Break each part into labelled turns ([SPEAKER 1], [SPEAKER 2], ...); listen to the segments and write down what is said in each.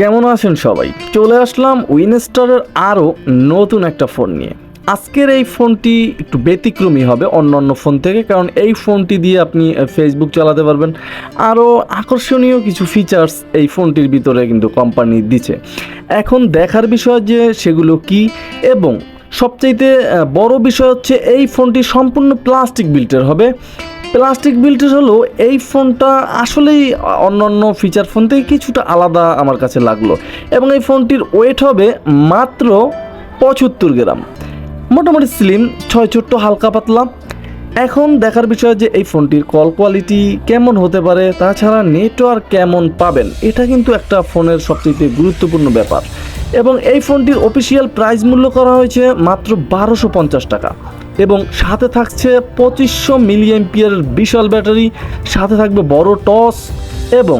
[SPEAKER 1] কেমন আছেন সবাই? চলে আসলাম উইনস্টারের আরও নতুন একটা ফোন নিয়ে। আজকের এই ফোনটি একটু ব্যতিক্রমী হবে অন্য অন্য ফোন থেকে, কারণ এই ফোনটি দিয়ে আপনি ফেসবুক চালাতে পারবেন। আরও আকর্ষণীয় কিছু ফিচার্স এই ফোনটির ভিতরে কিন্তু কোম্পানি দিচ্ছে এখন দেখার বিষয় যে সেগুলো কি এবং সবচাইতে বড় বিষয় হচ্ছে এই ফোনটি সম্পূর্ণ প্লাস্টিক বিল্টের হবে। প্লাস্টিক বিল্টের হলো এই ফোনটা আসলেই অন্য অন্য ফিচার ফোন থেকে কিছুটা আলাদা আমার কাছে লাগল। এবং এই ফোনটির ওয়েট হবে মাত্র পঁচাত্তর গ্রাম। মোটামুটি স্লিম ছয় ছোট্ট, হালকা পাতলা। এখন দেখার বিষয় যে এই ফোনটির কল কোয়ালিটি কেমন হতে পারে, তাছাড়া নেটওয়ার্ক কেমন পাবেন, এটা কিন্তু একটা ফোনের সবচেয়ে গুরুত্বপূর্ণ ব্যাপার। এবং এই ফোনটির অফিসিয়াল প্রাইস মূল্য করা হয়েছে মাত্র বারোশো পঞ্চাশ টাকা। এবং সাথে থাকছে পঁচিশশো মিলিয়ন বিশাল ব্যাটারি, সাথে থাকবে বড় টস এবং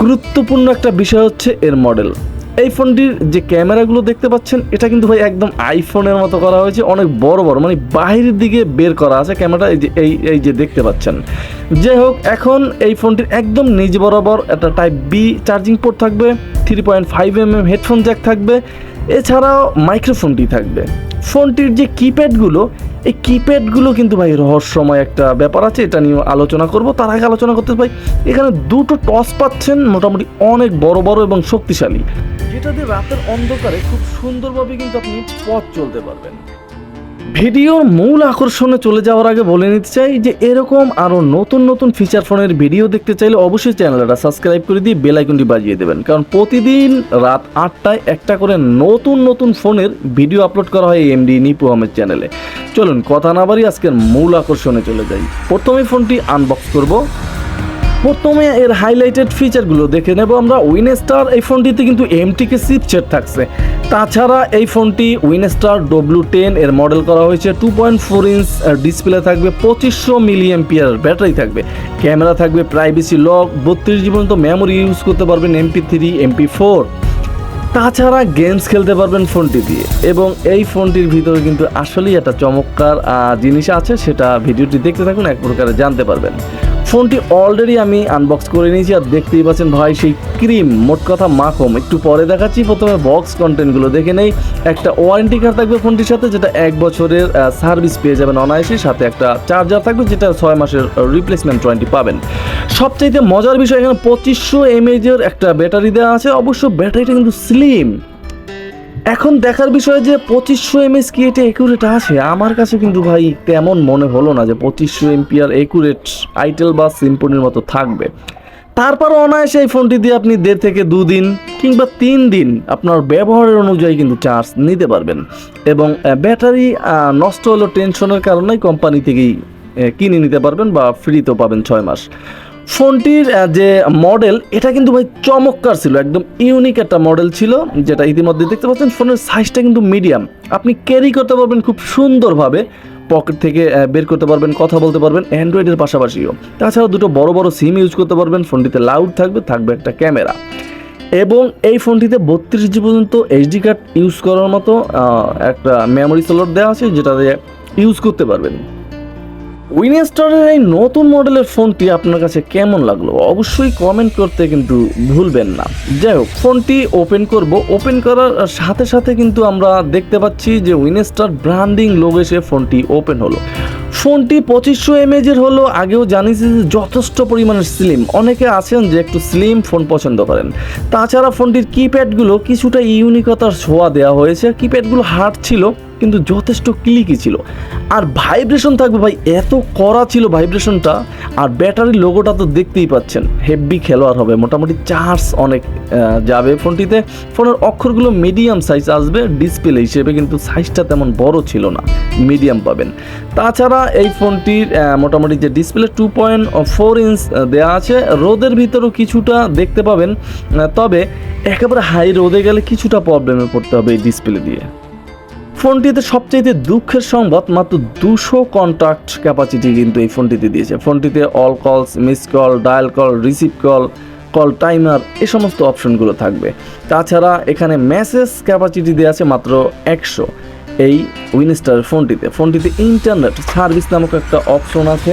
[SPEAKER 1] গুরুত্বপূর্ণ একটা বিষয় হচ্ছে এর মডেল। এই ফোনটির যে ক্যামেরাগুলো দেখতে পাচ্ছেন, এটা কিন্তু ভাই একদম আইফোনের মতো করা হয়েছে, অনেক বড় বড় মানে বাইরের দিকে বের করা আছে ক্যামেরাটা, এই যে, এই এই যে দেখতে পাচ্ছেন। যাই হোক, এখন এই ফোনটির একদম নিজ বরাবর একটা টাইপ বি চার্জিং পোর্ট থাকবে three point five M M headphone jack থাকবে, এছাড়াও মাইক্রোফোনটি থাকবে। ফোনটির যে কিপ্যাডগুলো এই কিপ্যাডগুলো কিন্তু ভাই রহস্যময় একটা ব্যাপার আছে, এটা নিয়ে আলোচনা করব। তার আগে আলোচনা করতে ভাই এখানে দুটো টস পাচ্ছেন মোটামুটি অনেক বড় বড় এবং শক্তিশালী। যেটা দিয়ে রাতের অন্ধকারে খুব সুন্দরভাবে কিন্তু আপনি পথ চলতে পারবেন। ভিডিওর মূল আকর্ষণে চলে যাওয়ার আগে বলে নিতে চাই যে এরকম আরও নতুন নতুন ফিচার ফোনের ভিডিও দেখতে চাইলে অবশ্যই চ্যানেলটা সাবস্ক্রাইব করে দিয়ে বেল আইকনটি বাজিয়ে দেবেন। কারণ প্রতিদিন রাত আটটায় একটা করে নতুন নতুন ফোনের ভিডিও আপলোড করা হয় এমডি নিপু আহমেদ চ্যানেলে চলুন, কথা না বাড়ি আজকের মূল আকর্ষণে চলে যাই। প্রথমে ফোনটি আনবক্স করব। প্রথমে এর হাইলাইটেড ফিচারগুলো দেখে নেব আমরা। উইনস্টার এই ফোনটিতে কিন্তু এমটিকে চিপসেট থাকছে। তাছাড়া এই ফোনটি উইনস্টার ডব্লু টেন এর মডেল করা হয়েছে। Two point four inch display থাকবে, পঁচিশশো মিলিয়ন পিয়ার ব্যাটারি থাকবে। ক্যামেরা থাকবে প্রাইভেসি লক বত্রিশ জীবন তো মেমোরি ইউজ করতে পারবেন এমপি থ্রি এমপি ফোর তাছাড়া গেমস খেলতে পারবেন ফোনটি দিয়ে। এবং এই ফোনটির ভিতরে কিন্তু আসলেই একটা চমৎকার জিনিস আছে, সেটা ভিডিওটি দেখতে থাকুন, এক প্রকারে জানতে পারবেন। ফোনটি অলরেডি আমি আনবক্স করে নিয়েছি আর দেখতেই পাচ্ছেন ভাই, সেই ক্রিম মোট কথা মাখম। একটু পরে দেখাচ্ছি, প্রথমে বক্স কন্টেন্টগুলো দেখে নেই। একটা ওয়ারেন্টি কার্ড থাকবে ফোনটির সাথে, যেটা এক বছরের সার্ভিস পেয়ে যাবেন অনায়াসে, সাথে একটা চার্জার থাকবে, যেটা ছয় মাসের রিপ্লেসমেন্ট ওয়ারেন্টি পাবেন। সবচাইতে মজার বিষয়, এখানে পঁচিশশো এমএজের একটা ব্যাটারি দেওয়া আছে। অবশ্য ব্যাটারিটা কিন্তু স্লিম এখন দেখার বিষয় যে পঁচিশশো এমএস কি এটা একুরেট আছে? আমার কাছে কিন্তু ভাই তেমন মনে হলো না যে পঁচিশশো এমপিআর একুরেট আইটেল বা সিম্পনির মতো থাকবে। তারপর অনায়াসে এই ফোনটি দিয়ে আপনি দেড় থেকে দুদিন কিংবা তিন দিন আপনার ব্যবহারের অনুযায়ী কিন্তু চার্জ নিতে পারবেন। এবং ব্যাটারি নষ্ট হলো টেনশনের কারণেই কোম্পানি থেকেই কিনে নিতে পারবেন বা ফ্রিতেও পাবেন ছয় মাস। ফোনটির যে মডেল, এটা কিন্তু ভাই চমৎকার ছিল, একদম ইউনিক একটা মডেল ছিল, যেটা ইতিমধ্যে দেখতে পাচ্ছেন, ফোনের সাইজটা কিন্তু মিডিয়াম আপনি ক্যারি করতে পারবেন খুব সুন্দরভাবে পকেট থেকে বের করতে পারবেন, কথা বলতে পারবেন অ্যান্ড্রয়েডের পাশাপাশিও। তাছাড়া দুটো বড় বড় সিম ইউজ করতে পারবেন, ফোনটিতে লাউড থাকবে থাকবে একটা ক্যামেরা এবং এই ফোনটিতে বত্রিশ জি পর্যন্ত এইচডি কার্ড ইউজ করার মতো একটা মেমোরি স্লট দেওয়া আছে যেটা দিয়ে ইউজ করতে পারবেন। উইনস্টারের এই নতুন মডেলের ফোনটি আপনার কাছে কেমন লাগল? অবশ্যই কমেন্ট করতে কিন্তু ভুলবেন না। যাই হোক, ফোনটি ওপেন করব। ওপেন করার সাথে সাথে কিন্তু আমরা দেখতে পাচ্ছি যে উইনস্টার ব্র্যান্ডিং লোগো এসে ফোনটি ওপেন হলো। ফোনটি পঁচিশশো এমএজের হলো। আগেও জানিয়েছি যে যথেষ্ট পরিমাণে স্লিম অনেকে আছেন যে একটু স্লিম ফোন পছন্দ করেন। তাছাড়া ফোনটির কিপ্যাডগুলো কিছুটা ইউনিকতার ছোঁয়া দেওয়া হয়েছে। কিপ্যাডগুলো হার্ড ছিল। কিন্তু যথেষ্ট ক্লিকই ছিল। আর ভাইব্রেশন থাকবে ভাই, এত কড়া ছিল ভাইব্রেশনটা আর ব্যাটারির লোগোটা তো দেখতেই পাচ্ছেন হেভি খেলোয়াড় হবে, মোটামুটি চার্জ অনেক যাবে ফোনটিতে। ফোনের অক্ষরগুলো মিডিয়াম সাইজ আসবে ডিসপ্লে হিসেবে কিন্তু সাইজটা তেমন বড় ছিল না মিডিয়াম পাবেন। তাছাড়া এই ফোনটির মোটামুটি যে display two point four inch দেওয়া আছে, রোদের ভিতরেও কিছুটা দেখতে পাবেন তবে একেবারে হাই রোদে গেলে কিছুটা প্রবলেমে পড়তে হবে এই ডিসপ্লে দিয়ে। ফোনটিতে সবচেয়ে দুঃখের সংবাদ, মাত্র দুশো কন্ট্যাক্ট ক্যাপাসিটি কিন্তু এই ফোনটিতে দিয়েছে। ফোনটিতে all calls miss call dial call receive call call timer এ সমস্ত অপশনগুলো থাকবে। তাছাড়া এখানে মেসেজ ক্যাপাসিটি দেওয়া আছে মাত্র একশো এই উইনস্টার ফোনটিতে। ফোনটিতে ইন্টারনেট সার্ভিস নামক একটা অপশন আছে।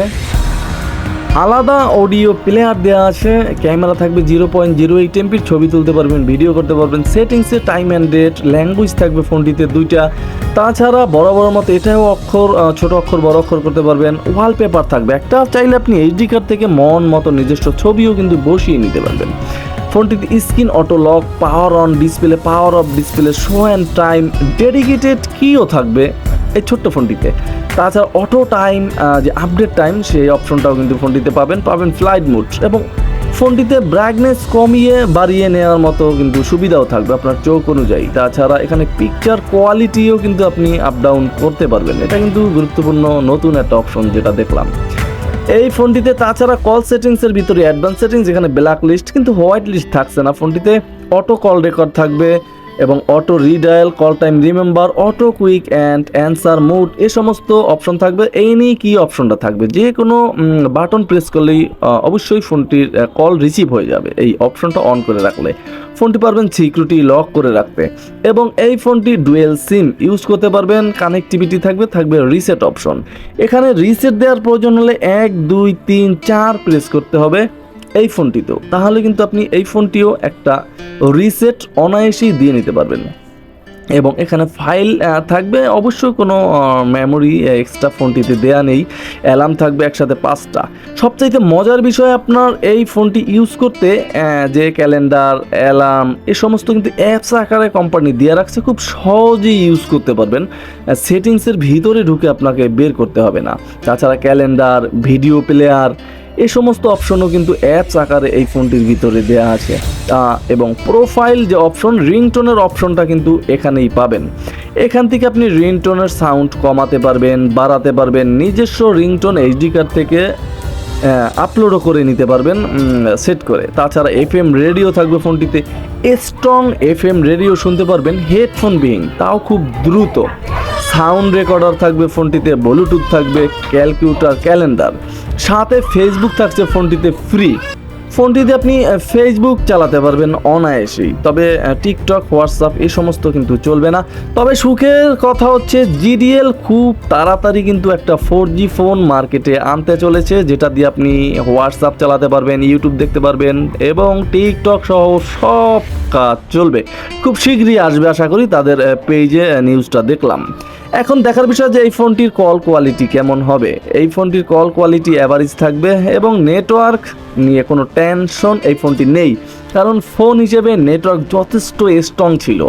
[SPEAKER 1] আলাদা অডিও প্লেয়ার দেওয়া আছে ক্যামেরা থাকবে জিরো পয়েন্ট জিরো এইট এমপির ছবি তুলতে পারবেন ভিডিও করতে পারবেন সেটিংসে টাইম অ্যান্ড ডেট ল্যাঙ্গুয়েজ থাকবে ফোনটিতে দুইটা। তাছাড়া বড় বড় মতো এটাও অক্ষর ছোট অক্ষর, বড় অক্ষর করতে পারবেন ওয়ালপেপার থাকবে। একটা চাইলে আপনি এইচডি কার্ড থেকে মন মতো নিজস্ব ছবিও কিন্তু বসিয়ে নিতে পারবেন। ফোনটিতে screen auto lock power on display power off display show and time dedicated key থাকবে। এই ছোট্ট ফোনটিতে। তাছাড়া অটো টাইম যে আপডেট টাইম সেই অপশনটাও কিন্তু ফোনটিতে পাবেন পাবেন ফ্লাইট মুড এবং ফোনটিতে ব্রাইটনেস কমিয়ে বাড়িয়ে নেওয়ার মতো কিন্তু সুবিধাও থাকবে আপনার চোখ অনুযায়ী। তাছাড়া এখানে পিকচার কোয়ালিটিও কিন্তু আপনি আপ ডাউন করতে পারবেন। এটা কিন্তু গুরুত্বপূর্ণ নতুন একটা অপশন যেটা দেখলাম। এই ফোনটিতে তাছাড়া কল সেটিংসের ভিতরে অ্যাডভান্স সেটিংস যেখানে ব্ল্যাক লিস্ট কিন্তু হোয়াইট লিস্ট থাকছে না। ফোনটিতে অটো কল রেকর্ড থাকবে এবং auto redial, call time remember, auto quick and answer mode, এ সমস্ত অপশন থাকবে। এই নিয়ে কি অপশনটা থাকবে? যে কোনো বাটন প্রেস করলেই অবশ্যই ফোনটির কল রিসিভ হয়ে যাবে এই অপশনটা অন করে রাখলে। ফোনটি পারবেন সিকিউরিটি লক করে রাখতে। এবং এই ফোনটি ডুয়েল সিম ইউজ করতে পারবেন, কানেক্টিভিটি থাকবে থাকবে রিসেট অপশন। এখানে রিসেট দেওয়ার প্রয়োজন হলে এক, দুই, তিন, চার প্রেস করতে হবে। এই ফোনটিতেও। তাহলে কিন্তু আপনি এই ফোনটিও একটা রিসেট অনায়াসেই দিয়ে নিতে পারবেন। এবং এখানে ফাইল থাকবে অবশ্যই কোনো মেমোরি এক্সট্রা ফোনটিতে দেয়া নেই। অ্যালার্ম থাকবে একসাথে পাঁচটা। সবচাইতে মজার বিষয় আপনার এই ফোনটি ইউজ করতে যে ক্যালেন্ডার অ্যালার্ম এ সমস্ত কিন্তু অ্যাপস আকারে কোম্পানি দিয়ে রাখছে, খুব সহজেই ইউজ করতে পারবেন। সেটিংসের ভিতরে ঢুকে আপনাকে বের করতে হবে না। তাছাড়া ক্যালেন্ডার ভিডিও প্লেয়ার এই সমস্ত অপশনও কিন্তু অ্যাপস আকারে এই ফোনটির ভিতরে দেওয়া আছে। এবং প্রোফাইল যে অপশন রিংটোনের অপশনটা কিন্তু এখানেই পাবেন। এখান থেকে আপনি রিংটোনের সাউন্ড কমাতে পারবেন, বাড়াতে পারবেন, নিজস্ব রিংটোন এইচডি কার্ড থেকে আপলোডও করে নিতে পারবেন সেট করে। তাছাড়া এফ এম রেডিও থাকবে ফোনটিতে। স্ট্রং এফ এম রেডিও শুনতে পারবেন হেডফোন বিং তাও খুব দ্রুত। সাউন্ড রেকর্ডার থাকবে ফোনটিতে ব্লুটুথ থাকবে ক্যালকুলেটর ক্যালেন্ডার। সাথে ফেসবুক থাকছে ফোনটিতে ফ্রি ফোনটিতে আপনি ফেসবুক চালাতে পারবেন অনায়াসেই। তবে টিকটক হোয়াটসঅ্যাপ এই সমস্ত কিন্তু চলবে না। তবে সুখের কথা হচ্ছে জিডিএল খুব তাড়াতাড়ি কিন্তু একটা ফোর জি ফোন মার্কেটে আনতে চলেছে, যেটা দিয়ে আপনি হোয়াটসঅ্যাপ চালাতে পারবেন ইউটিউব দেখতে পারবেন এবং টিকটক সহ সব কাজ চলবে। খুব শীঘ্রই আসবে, আশা করি তাদের পেজে নিউজটা দেখলাম। এখন দেখার বিষয় যে এই ফোনটির কল কোয়ালিটি কেমন হবে। এই ফোনটির কল কোয়ালিটি অ্যাভারেজ থাকবে এবং নেটওয়ার্ক নিয়ে কোনো টেনশন এই ফোনটি নেই। কারণ ফোন হিসেবে নেটওয়ার্ক যথেষ্ট স্ট্রং ছিল।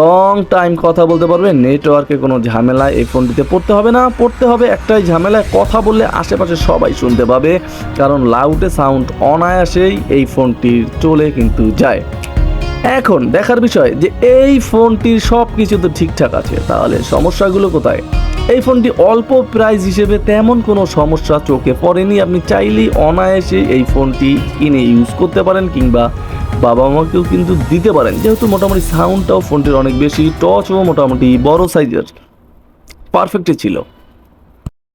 [SPEAKER 1] লং টাইম কথা বলতে পারবে নেটওয়ার্কে কোনো ঝামেলা এই ফোনটিতে পড়তে হবে না। পড়তে হবে একটাই ঝামেলায়, কথা বললে আশেপাশে সবাই শুনতে পাবে। কারণ লাউডে সাউন্ড অনায়াসেই এই ফোনটির চলে কিন্তু যায়। এখন দেখার বিষয় যে এই ফোনটির সব কিছু তো ঠিকঠাক আছে, তাহলে সমস্যাগুলো কোথায়? এই ফোনটি অল্প প্রাইস হিসেবে তেমন কোনো সমস্যা চোখে পড়েনি। আপনি চাইলেই অনায়াসে এই ফোনটি কিনে ইউজ করতে পারেন কিংবা বাবা মাকেও কিন্তু দিতে পারেন। যেহেতু মোটামুটি সাউন্ডটাও ফোনটির অনেক বেশি টচও মোটামুটি বড় সাইজের পারফেক্টই ছিল।